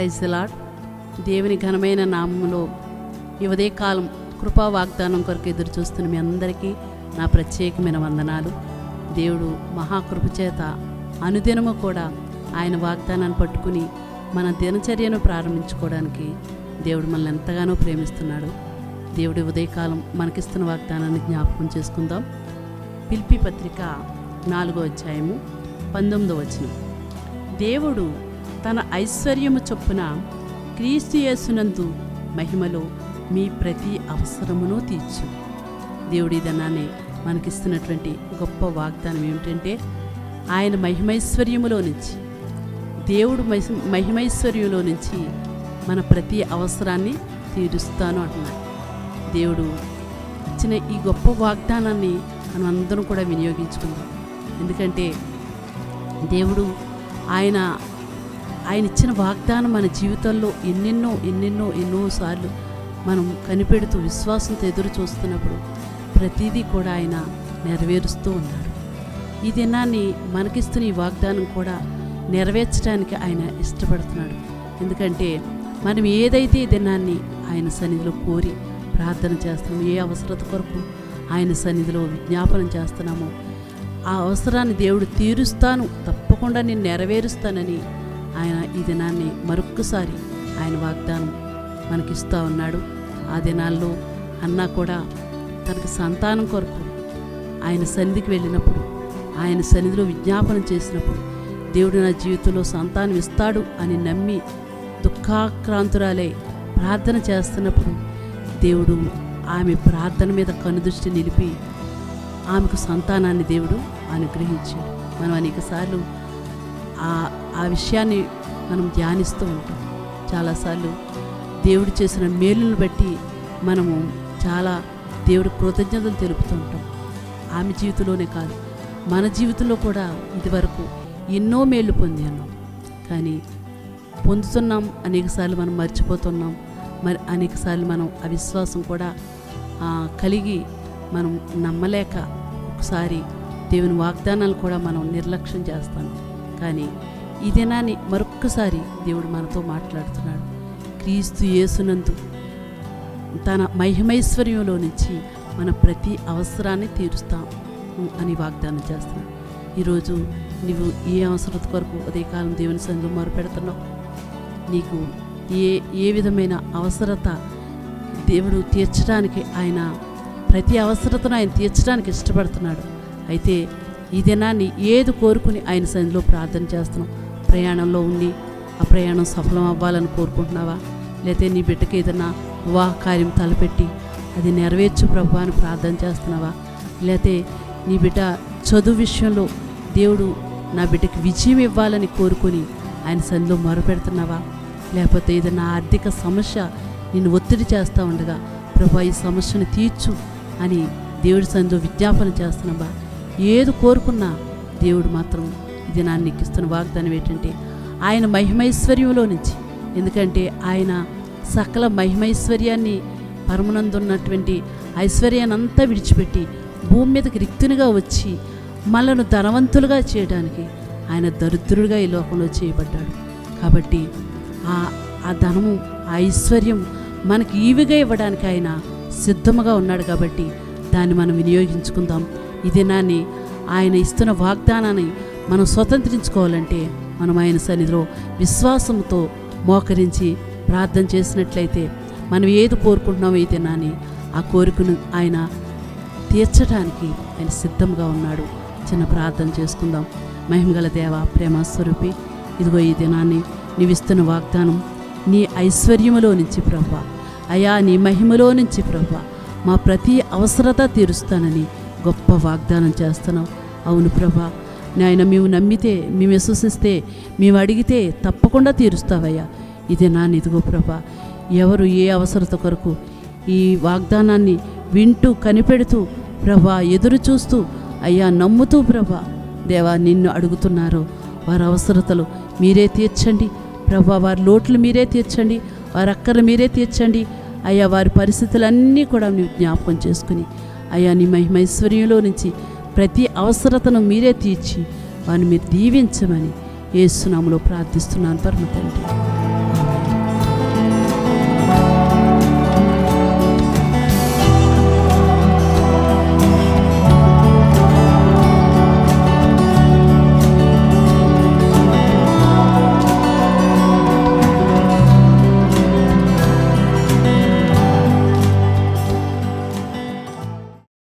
Praise lord దేవుని ఘనమైన నామంలో ఈ ఉదయకాలం కృపా వాగ్దానం కొరకు ఎదురు చూస్తున్న మీ అందరికీ నా ప్రత్యేకమైన వందనాలు. దేవుడు మహాకృప చేత అనుదినము కూడా ఆయన వాగ్దానాన్ని పట్టుకుని మన దినచర్యను ప్రారంభించుకోవడానికి దేవుడు మనల్ని ఎంతగానో ప్రేమిస్తున్నాడు. దేవుడి ఉదయకాలం మనకిస్తున్న వాగ్దానాన్ని జ్ఞాపకం చేసుకుందాం. పిలిపి పత్రిక నాలుగో అధ్యాయము పంతొమ్మిదో వచనం. దేవుడు తన ఐశ్వర్యము చొప్పున క్రీస్తుయేసునందు మహిమలో మీ ప్రతి అవసరమును తీర్చు. దేవుడి ధనాన్ని మనకిస్తున్నటువంటి గొప్ప వాగ్దానం ఏమిటంటే ఆయన మహిమైశ్వర్యములో నుంచి దేవుడు మహిమైశ్వర్యంలో నుంచి మన ప్రతి అవసరాన్ని తీరుస్తాను అంటున్నాడు. దేవుడు ఇచ్చిన ఈ గొప్ప వాగ్దానాన్ని మనం కూడా వినియోగించుకుందాం. ఎందుకంటే దేవుడు ఆయన ఆయన ఇచ్చిన వాగ్దానం మన జీవితంలో ఎన్నెన్నో ఎన్నెన్నో ఎన్నోసార్లు మనం కనిపెడుతూ విశ్వాసంతో ఎదురు చూస్తున్నప్పుడు ప్రతిదీ కూడా ఆయన నెరవేరుస్తూ ఉన్నాడు ఈ దినాన్ని మనకిస్తున్న ఈ వాగ్దానం కూడా నెరవేర్చడానికి ఆయన ఇష్టపడుతున్నాడు. ఎందుకంటే మనం ఏదైతే ఈ దినాన్ని ఆయన సన్నిధిలో కోరి ప్రార్థన చేస్తున్నాము ఏ అవసరత కొరకు ఆయన సన్నిధిలో విజ్ఞాపనం చేస్తున్నామో ఆ అవసరాన్ని దేవుడు తీరుస్తాను తప్పకుండా నేను నెరవేరుస్తానని ఆయన ఈ దినాన్ని మరొక్కసారి ఆయన వాగ్దానం మనకిస్తూ ఉన్నాడు. ఆ దినాల్లో అన్నా కూడా తనకు సంతానం కొరకు ఆయన సన్నిధికి వెళ్ళినప్పుడు ఆయన సన్నిధిలో విజ్ఞాపన చేసినప్పుడు దేవుడు నా జీవితంలో సంతానం ఇస్తాడు అని నమ్మి దుఃఖాక్రాంతురాలే ప్రార్థన చేస్తున్నప్పుడు దేవుడు ఆమె ప్రార్థన మీద కనుదృష్టి నిలిపి ఆమెకు సంతానాన్ని దేవుడు అనుగ్రహించాడు. మనం అనేకసార్లు ఆ ఆ విషయాన్ని మనం ధ్యానిస్తూ ఉంటాం. చాలాసార్లు దేవుడు చేసిన మేలును బట్టి మనము చాలా దేవుడు కృతజ్ఞతలు తెలుపుతూ ఉంటాం. ఆమె జీవితంలోనే కాదు మన జీవితంలో కూడా ఇదివరకు ఎన్నో మేలు పొందాను. కానీ పొందుతున్నాం అనేకసార్లు మనం మర్చిపోతున్నాం. మరి అనేకసార్లు మనం అవిశ్వాసం కూడా కలిగి మనం నమ్మలేక ఒకసారి దేవుని వాగ్దానాలు కూడా మనం నిర్లక్ష్యం చేస్తాం. కానీ ఈ దినాన్ని మరొక్కసారి దేవుడు మనతో మాట్లాడుతున్నాడు. క్రీస్తు యేసునందు తన మహిమైశ్వర్యంలో నుంచి మన ప్రతి అవసరాన్ని తీరుస్తాం అని వాగ్దానం చేస్తున్నాడు. ఈరోజు నీవు ఏ అవసరత కొరకు ఉదయకాలం దేవుని సంఘం మొరపెడుతున్నావు? నీకు ఏ ఏ విధమైన అవసరత దేవుడు తీర్చడానికి ఆయన ప్రతి అవసరతను ఆయన తీర్చడానికి ఇష్టపడుతున్నాడు? అయితే ఈ దినాన్ని ఏది కోరుకుని ఆయన సన్నిధిలో ప్రార్థన చేస్తున్నావు ప్రయాణంలో ఉండి ఆ ప్రయాణం సఫలం అవ్వాలని కోరుకుంటున్నావా? లేకపోతే నీ బిడ్డకి ఏదైనా వివాహ కార్యం తలపెట్టి అది నెరవేర్చు ప్రభు అని ప్రార్థన చేస్తున్నావా? లేకపోతే నీ బిడ్డ చదువు విషయంలో దేవుడు నా బిడ్డకి విజయం ఇవ్వాలని కోరుకొని ఆయన సన్నిలో మొరపెడుతున్నావా? లేకపోతే ఏదైనా ఆర్థిక సమస్య నిన్ను ఒత్తిడి చేస్తూ ఉండగా ప్రభా ఈ సమస్యను తీర్చు అని దేవుడి సన్నిధిలో విజ్ఞాపన చేస్తున్నావా? ఏది కోరుకున్నా దేవుడు మాత్రం ఇది నా నీకు వాగ్దానం ఏంటంటే ఆయన మహిమైశ్వర్యంలో నుంచి. ఎందుకంటే ఆయన సకల మహిమైశ్వర్యాన్ని పరమనందున్నటువంటి ఐశ్వర్యాన్ని అంతా విడిచిపెట్టి భూమి మీదకి రిక్తునిగా వచ్చి మనను ధనవంతులుగా చేయడానికి ఆయన దరిద్రుడిగా ఈ లోకంలో చేయబడ్డాడు. కాబట్టి ఆ ఆ ధనము ఆ ఐశ్వర్యం మనకి ఈవిగా ఇవ్వడానికి ఆయన సిద్ధముగా ఉన్నాడు కాబట్టి దాన్ని మనం వినియోగించుకుందాం. ఈ దినాన్ని ఆయన ఇస్తున్న వాగ్దానాన్ని మనం స్వతంత్రించుకోవాలంటే మనం ఆయన సన్నిధిలో విశ్వాసంతో మోకరించి ప్రార్థన చేసినట్లయితే మనం ఏది కోరుకుంటున్నామో ఈ దినాన్ని ఆ కోరికను ఆయన తీర్చడానికి ఆయన సిద్ధంగా ఉన్నాడు. చిన్న ప్రార్థన చేసుకుందాం. మహిమగల దేవ ప్రేమ స్వరూపి ఇదిగో ఈ దినాన్ని నీవిస్తున్న వాగ్దానం నీ ఐశ్వర్యములో నుంచి ప్రభ. అయా నీ మహిమలో నుంచి ప్రభ. మా ప్రతి అవసరత తీరుస్తానని గొప్ప వాగ్దానం చేస్తున్నావు. అవును ప్రభా. నాయన మేము నమ్మితే మేము విశ్వసిస్తే మేము అడిగితే తప్పకుండా తీరుస్తావయ్యా. ఇదే నా నిధిగో ప్రభా. ఎవరు ఏ అవసరత కొరకు ఈ వాగ్దానాన్ని వింటూ కనిపెడుతూ ప్రభా ఎదురు చూస్తూ అయ్యా నమ్ముతూ ప్రభా దేవా నిన్ను అడుగుతున్నారు. వారి అవసరతలు మీరే తీర్చండి. ప్రభా వారి లోట్లు మీరే తీర్చండి. వారి అక్కర్లు మీరే తీర్చండి. అయ్యా వారి పరిస్థితులన్నీ కూడా ನೀವು జ్ఞాపకం చేసుకుని అయ్యా నీ మహిమైశ్వర్యంలో నుంచి ప్రతి అవసరతను మీరే తీర్చి వారిని మీరు దీవించమని ఏసునాములో ప్రార్థిస్తున్నాను పరమ తండ్రి.